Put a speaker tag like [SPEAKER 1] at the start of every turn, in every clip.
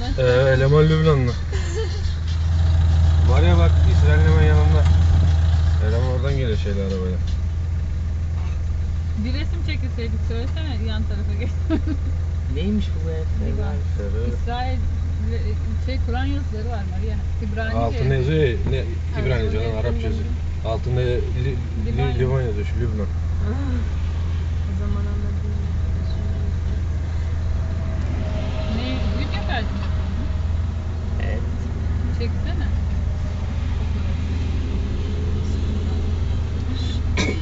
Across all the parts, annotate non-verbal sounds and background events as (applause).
[SPEAKER 1] Camdan.
[SPEAKER 2] Ee, eleman Lübnanlı. (laughs) Var ya bak İsrail hemen yanında. Eleman oradan geliyor şeyle arabayla.
[SPEAKER 1] Bir resim çekilseydik söylesene yan tarafa geç. (laughs)
[SPEAKER 3] Neymiş bu be?
[SPEAKER 1] Var.
[SPEAKER 2] Şöyle.
[SPEAKER 1] İsrail şey Kur'an yazıları var Maria. İbranice.
[SPEAKER 2] Altında yazıyor ya, ne İbranice
[SPEAKER 1] Arapça
[SPEAKER 2] canım Arapça yazıyor. Altında li, li,
[SPEAKER 1] Liban.
[SPEAKER 2] Liban yazıyor şu Lübnan.
[SPEAKER 4] O zaman anladım.
[SPEAKER 1] Ne? Video kaydın yapıyorsun?
[SPEAKER 3] Evet.
[SPEAKER 1] Çeksene.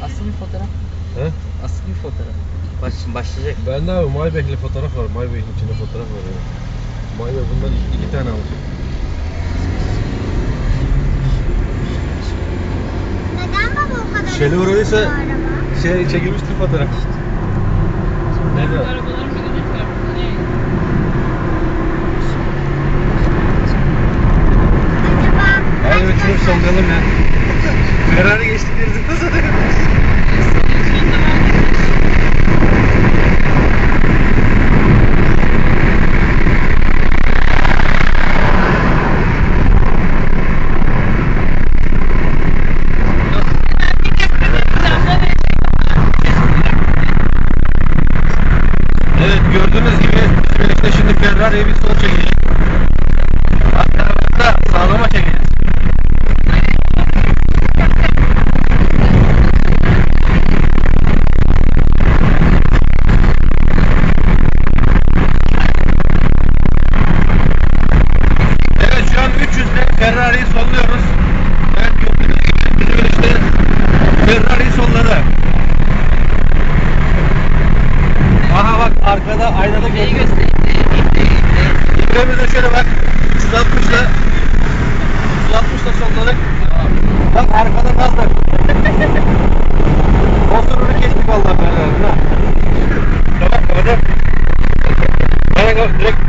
[SPEAKER 3] Asıl bir fotoğraf.
[SPEAKER 2] He?
[SPEAKER 3] Asıl bir fotoğraf. Baş, başlayacak.
[SPEAKER 2] Bende abi Maybach'li fotoğraf var. Maybach'in içinde fotoğraf var yani. Maybach bundan iki, iki tane aldım.
[SPEAKER 4] Neden baba o kadar gidiyor araba?
[SPEAKER 2] şey çekilmiştir fotoğraf.
[SPEAKER 1] Ben
[SPEAKER 2] Ne Hadi uçurup sallayalım ya. Ferrari geçtik deriz. Nasıl Evet gördüğünüz gibi birlikte şimdi Ferrari'ye bir sol çekeceğiz. Arkamızda sağlama çekeceğiz. Ferrari'yi solluyoruz. Evet gördüğünüz gibi işte Ferrari'yi solladı. Aha bak arkada aynada gördüğünüz
[SPEAKER 3] gibi.
[SPEAKER 2] İbrahim'e şöyle bak. 360'la 360'la solladık. Bak arkada gaz da. Motorunu kestik vallahi Ferrari'nin ha. Tamam kapatalım. Direkt